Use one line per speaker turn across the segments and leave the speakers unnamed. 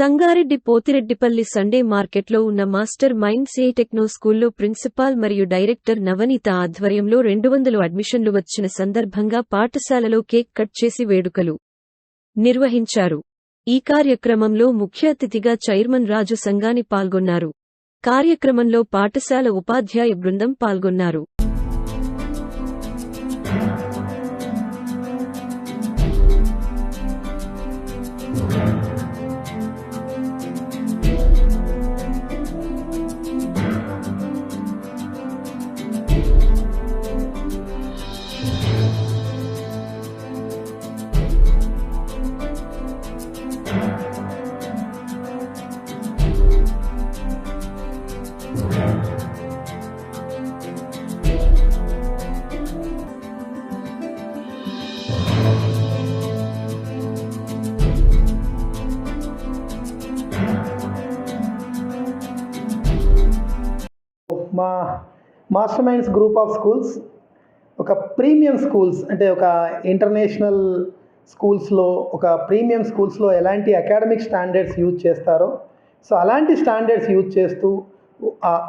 Sangareddy Pothireddipalli Sunday మార్కెట్లో ఉన్న master minds ఏ టెక్నో స్కూల్లో ప్రిన్సిపాల్ మరియు డైరెక్టర్ నవనీత ఆధ్వర్యంలో రెండు వందలు అడ్మిషన్లు వచ్చిన సందర్భంగా పాఠశాలలో కేక్ కట్ చేసి వేడుకలు నిర్వహించారు. ఈ కార్యక్రమంలో ముఖ్య అతిథిగా చైర్మన్ రాజు సంగాని పాల్గొన్నారు. కార్యక్రమంలో పాఠశాల ఉపాధ్యాయ బృందం పాల్గొన్నారు.
మా master minds group of schools ఒక ప్రీమియం స్కూల్స్ అంటే ఒక ఇంటర్నేషనల్ స్కూల్స్లో ఒక ప్రీమియం స్కూల్స్లో ఎలాంటి అకాడమిక్ స్టాండర్డ్స్ యూజ్ చేస్తారో సో అలాంటి స్టాండర్డ్స్ యూజ్ చేస్తూ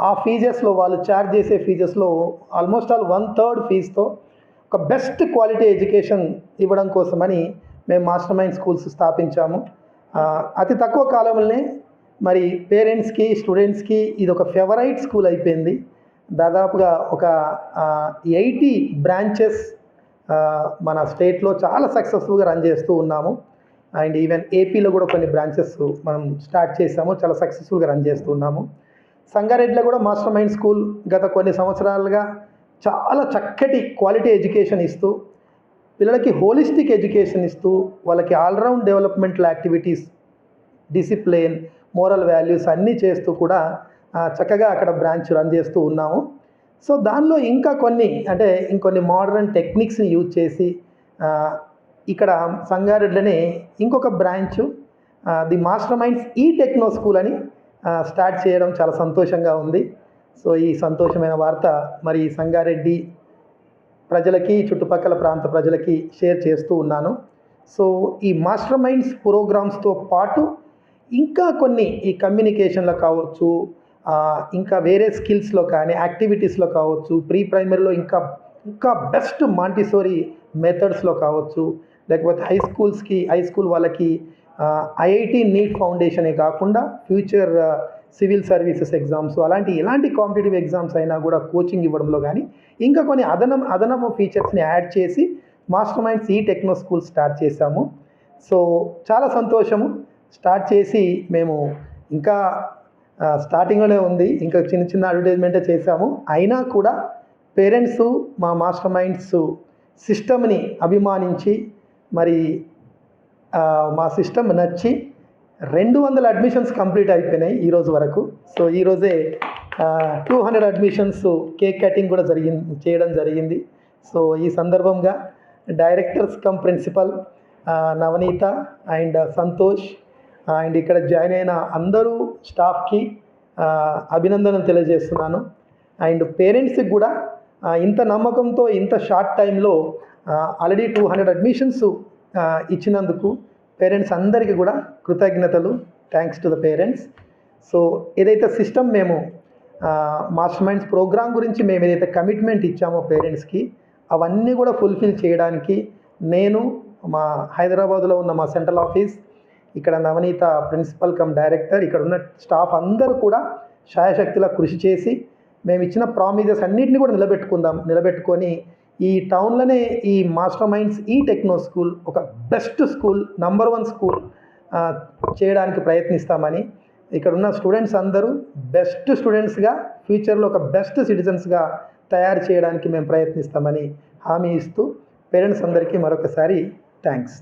ఆ- ఫీజెస్లో వాళ్ళు ఛార్జ్ చేసే ఫీజెస్లో ఆల్మోస్ట్ ఆల్ వన్ థర్డ్ ఫీజుతో ఒక బెస్ట్ క్వాలిటీ ఎడ్యుకేషన్ ఇవ్వడం కోసమని మేము మాస్టర్ మైండ్ స్కూల్స్ స్థాపించాము. అతి తక్కువ కాలంలోనే మరి పేరెంట్స్కి స్టూడెంట్స్కి ఇది ఒక ఫేవరైట్ స్కూల్ అయిపోయింది. దాదాపుగా ఒక ఎయిటీ బ్రాంచెస్ మన స్టేట్లో చాలా సక్సెస్ఫుల్గా రన్ చేస్తూ ఉన్నాము. అండ్ ఈవెన్ ఏపీలో కూడా కొన్ని బ్రాంచెస్ మనం స్టార్ట్ చేసాము చాలా సక్సెస్ఫుల్గా రన్ చేస్తూ ఉన్నాము. సంగారెడ్డిలో కూడా మాస్టర్ మైండ్ స్కూల్ గత కొన్ని సంవత్సరాలుగా చాలా చక్కటి క్వాలిటీ ఎడ్యుకేషన్ ఇస్తూ పిల్లలకి హోలిస్టిక్ ఎడ్యుకేషన్ ఇస్తూ వాళ్ళకి all round developmental activities discipline moral values అన్నీ చేస్తూ కూడా చక్కగా అక్కడ బ్రాంచ్ రన్ చేస్తూ ఉన్నాము. సో దానిలో ఇంకా కొన్ని అంటే ఇంకొన్ని మోడర్న్ టెక్నిక్స్ని యూజ్ చేసి ఇక్కడ సంగారెడ్డిలోనే ఇంకొక బ్రాంచ్ ది మాస్టర్ మైండ్స్ ఈ టెక్నో స్కూల్ అని స్టార్ట్ చేయడం చాలా సంతోషంగా ఉంది. సో ఈ సంతోషమైన వార్త మరి సంగారెడ్డి ప్రజలకి చుట్టుపక్కల ప్రాంత ప్రజలకి షేర్ చేస్తూ ఉన్నాను. సో ఈ మాస్టర్ మైండ్స్ ప్రోగ్రామ్స్తో పాటు ఇంకా కొన్ని ఈ కమ్యూనికేషన్లో కావచ్చు ఇంకా వేరే స్కిల్స్లో కానీ యాక్టివిటీస్లో కావచ్చు ప్రీ ప్రైమరీలో ఇంకా ఇంకా బెస్ట్ మాంటిసోరీ మెథడ్స్లో కావచ్చు. లేకపోతే హై స్కూల్స్కి హై స్కూల్ వాళ్ళకి ఐఐటి నీట్ ఫౌండేషనే కాకుండా ఫ్యూచర్ సివిల్ సర్వీసెస్ ఎగ్జామ్స్ అలాంటి ఎలాంటి కాంపిటేటివ్ ఎగ్జామ్స్ అయినా కూడా కోచింగ్ ఇవ్వడంలో కానీ ఇంకా కొన్ని అదనం అదనపు ఫీచర్స్ని యాడ్ చేసి మాస్టర్ మైండ్స్ ఈ టెక్నో స్కూల్ స్టార్ట్ చేశాము. సో చాలా సంతోషము. స్టార్ట్ చేసి మేము ఇంకా స్టార్టింగ్లోనే ఉంది. ఇంకా చిన్న చిన్న అడ్వర్టైజ్మెంటే చేశాము. అయినా కూడా పేరెంట్స్ మా మాస్టర్ మైండ్స్ సిస్టమ్ని అభిమానించి మరి మా సిస్టమ్ నచ్చి రెండు వందల అడ్మిషన్స్ కంప్లీట్ అయిపోయినాయి ఈరోజు వరకు. సో ఈరోజే two hundred admissions cake cutting కూడా జరిగింది చేయడం జరిగింది. సో ఈ సందర్భంగా directors cum principal Navaneetha and Santosh and ఇక్కడ జాయిన్ అయిన అందరూ స్టాఫ్కి అభినందనలు తెలియజేస్తున్నాను. అండ్ పేరెంట్స్కి కూడా ఇంత నమ్మకంతో ఇంత షార్ట్ టైంలో ఆల్రెడీ టూ హండ్రెడ్ అడ్మిషన్స్ ఇచ్చినందుకు పేరెంట్స్ అందరికీ కూడా కృతజ్ఞతలు. Thanks to the parents. So ఏదైతే సిస్టమ్ మేము మాస్టర్ మైండ్స్ ప్రోగ్రామ్ గురించి మేము ఏదైతే కమిట్మెంట్ ఇచ్చామో పేరెంట్స్కి అవన్నీ కూడా ఫుల్ఫిల్ చేయడానికి నేను మా హైదరాబాద్లో ఉన్న మా సెంట్రల్ ఆఫీస్ ఇక్కడ నవనీత ప్రిన్సిపల్ కమ్ డైరెక్టర్ ఇక్కడ ఉన్న స్టాఫ్ అందరూ కూడా శాయశక్తిలా కృషి చేసి మేము ఇచ్చిన ప్రామిజెస్ అన్నిటిని కూడా నిలబెట్టుకుందాం నిలబెట్టుకొని ఈ టౌన్లోనే ఈ మాస్టర్ మైండ్స్ ఈ టెక్నో స్కూల్ ఒక best school number one school చేయడానికి ప్రయత్నిస్తామని. ఇక్కడ ఉన్న స్టూడెంట్స్ అందరూ బెస్ట్ స్టూడెంట్స్గా ఫ్యూచర్లో ఒక బెస్ట్ సిటిజన్స్గా తయారు చేయడానికి మేము ప్రయత్నిస్తామని హామీ ఇస్తూ పేరెంట్స్ అందరికీ మరొకసారి థ్యాంక్స్.